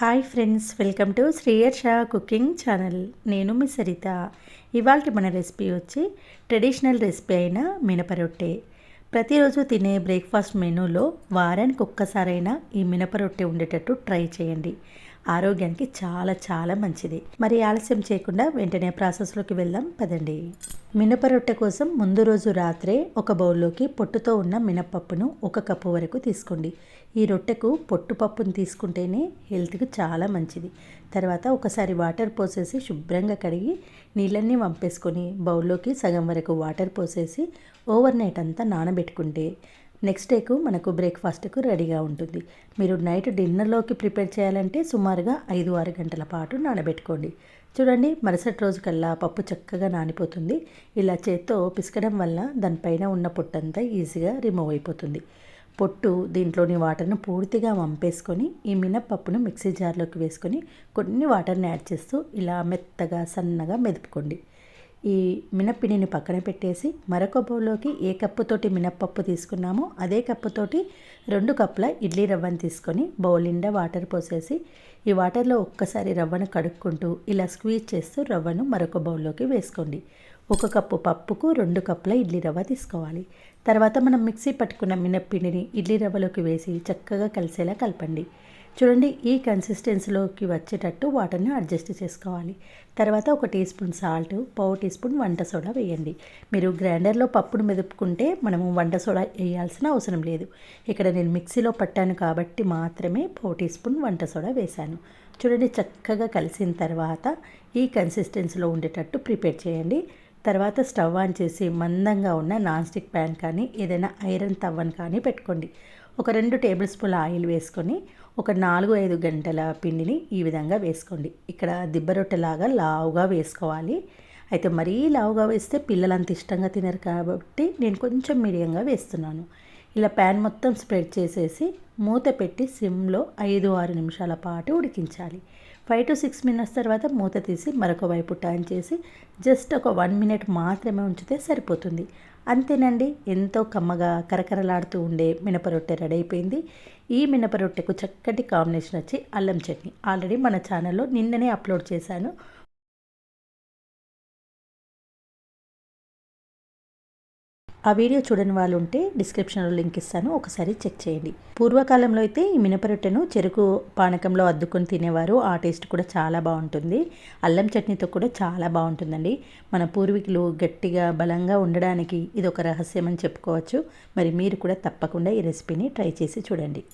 Hi friends welcome to శ్రీయర్ షా cooking channel. నేను మీ సరిత. ఇవాళ మన రెసిపీ వచ్చి ట్రెడిషనల్ రెసిపీ అయిన మినపరొట్టె ప్రతిరోజు తినే బ్రేక్ఫాస్ట్ మెనూలో వారానికి ఒక్కసారైనా ఈ మినపరొట్టె ఉండేటట్టు ట్రై చేయండి. ఆరోగ్యానికి చాలా చాలా మంచిది. మరి ఆలస్యం చేయకుండా వెంటనే ప్రాసెస్లోకి వెళ్దాం పదండి. మినప రొట్టె కోసం ముందు రోజు రాత్రే ఒక బౌల్లోకి పొట్టుతో ఉన్న మినపప్పును ఒక కప్పు వరకు తీసుకోండి. ఈ రొట్టెకు పొట్టుపప్పును తీసుకుంటేనే హెల్త్కి చాలా మంచిది. తర్వాత ఒకసారి వాటర్ పోసేసి శుభ్రంగా కడిగి నీళ్ళన్నీ వంపేసుకొని బౌల్లోకి సగం వరకు వాటర్ పోసేసి ఓవర్ నైట్ అంతా నానబెట్టుకుంటే నెక్స్ట్ డేకు మనకు బ్రేక్ఫాస్ట్కు రెడీగా ఉంటుంది. మీరు నైట్ డిన్నర్లోకి ప్రిపేర్ చేయాలంటే సుమారుగా ఐదు ఆరు గంటల పాటు నానబెట్టుకోండి. చూడండి మరుసటి రోజు కల్లా పప్పు చక్కగా నానిపోతుంది. ఇలా చేత్తో పిసకడం వల్ల దానిపైన ఉన్న పొట్టంతా ఈజీగా రిమూవ్ అయిపోతుంది. పొట్టు దీంట్లోని వాటర్ను పూర్తిగా వంపేసుకొని ఈ మినప్పప్పును మిక్సీ జార్లోకి వేసుకొని కొన్ని వాటర్ని యాడ్ చేస్తూ ఇలా మెత్తగా సన్నగా మెదుపుకోండి. ఈ మినప్పిండిని పక్కన పెట్టేసి మరొక బౌల్లోకి ఏ కప్పుతోటి మినప్పప్పు తీసుకున్నామో అదే కప్పుతోటి రెండు కప్పుల ఇడ్లీ రవ్వను తీసుకొని బౌల్ నిండా వాటర్ పోసేసి ఈ వాటర్లో ఒక్కసారి రవ్వను కడుక్కుంటూ ఇలా స్క్వీజ్ చేస్తూ రవ్వను మరొక బౌల్లోకి వేసుకోండి. ఒక కప్పు పప్పుకు రెండు కప్పుల ఇడ్లీ రవ్వ తీసుకోవాలి. తర్వాత మనం మిక్సీ పట్టుకున్న మినప్పిండిని ఇడ్లీ రవ్వలోకి వేసి చక్కగా కలిసేలా కలపండి. చూడండి ఈ కన్సిస్టెన్సీలోకి వచ్చేటట్టు వాటర్ని అడ్జస్ట్ చేసుకోవాలి. తర్వాత ఒక టీ స్పూన్ సాల్ట్ పావు టీ స్పూన్ వంట సోడా వేయండి. మీరు గ్రైండర్లో పప్పును మెదుపుకుంటే మనము వంట సోడా వేయాల్సిన అవసరం లేదు. ఇక్కడ నేను మిక్సీలో పట్టాను కాబట్టి మాత్రమే పావు టీ స్పూన్ వంట సోడా వేశాను. చూడండి చక్కగా కలిసిన తర్వాత ఈ కన్సిస్టెన్సీలో ఉండేటట్టు ప్రిపేర్ చేయండి. తర్వాత స్టవ్ ఆన్ చేసి మందంగా ఉన్న నాన్ స్టిక్ ప్యాన్ కానీ ఏదైనా ఐరన్ తవ్వను కానీ పెట్టుకోండి. ఒక రెండు టేబుల్ స్పూన్ల ఆయిల్ వేసుకొని ఒక నాలుగు ఐదు గంటల పిండిని ఈ విధంగా వేసుకోండి. ఇక్కడ దిబ్బ రొట్టెలాగా లావుగా వేసుకోవాలి. అయితే మరీ లావుగా వేస్తే పిల్లలు అంత ఇష్టంగా తినరు కాబట్టి నేను కొంచెం మీడియంగా వేస్తున్నాను. ఇలా ప్యాన్ మొత్తం స్ప్రెడ్ చేసేసి మూత పెట్టి సిమ్లో ఐదు ఆరు నిమిషాల పాటు ఉడికించాలి. ఫైవ్ టు సిక్స్ మినిట్స్ తర్వాత మూత తీసి మరొక వైపు టర్న్ చేసి జస్ట్ ఒక వన్ మినిట్ మాత్రమే ఉంచితే సరిపోతుంది. అంతేనండి ఎంతో కమ్మగా కరకరలాడుతూ ఉండే మినపరొట్టె రెడీ అయిపోయింది. ఈ మినపరొట్టెకు చక్కటి కాంబినేషన్ వచ్చి అల్లం చట్నీ. ఆల్రెడీ మన ఛానల్లో నిన్ననే అప్లోడ్ చేశాను. ఆ వీడియో చూడని వాళ్ళు ఉంటే డిస్క్రిప్షన్లో లింక్ ఇస్తాను ఒకసారి చెక్ చేయండి. పూర్వకాలంలో అయితే ఈ మినపరొట్టెను చెరుకు పానకంలో అద్దుకొని తినేవారు. ఆ టేస్ట్ కూడా చాలా బాగుంటుంది. అల్లం చట్నీతో కూడా చాలా బాగుంటుందండి. మన పూర్వీకులు గట్టిగా బలంగా ఉండడానికి ఇది ఒక రహస్యం అని చెప్పుకోవచ్చు. మరి మీరు కూడా తప్పకుండా ఈ రెసిపీని ట్రై చేసి చూడండి.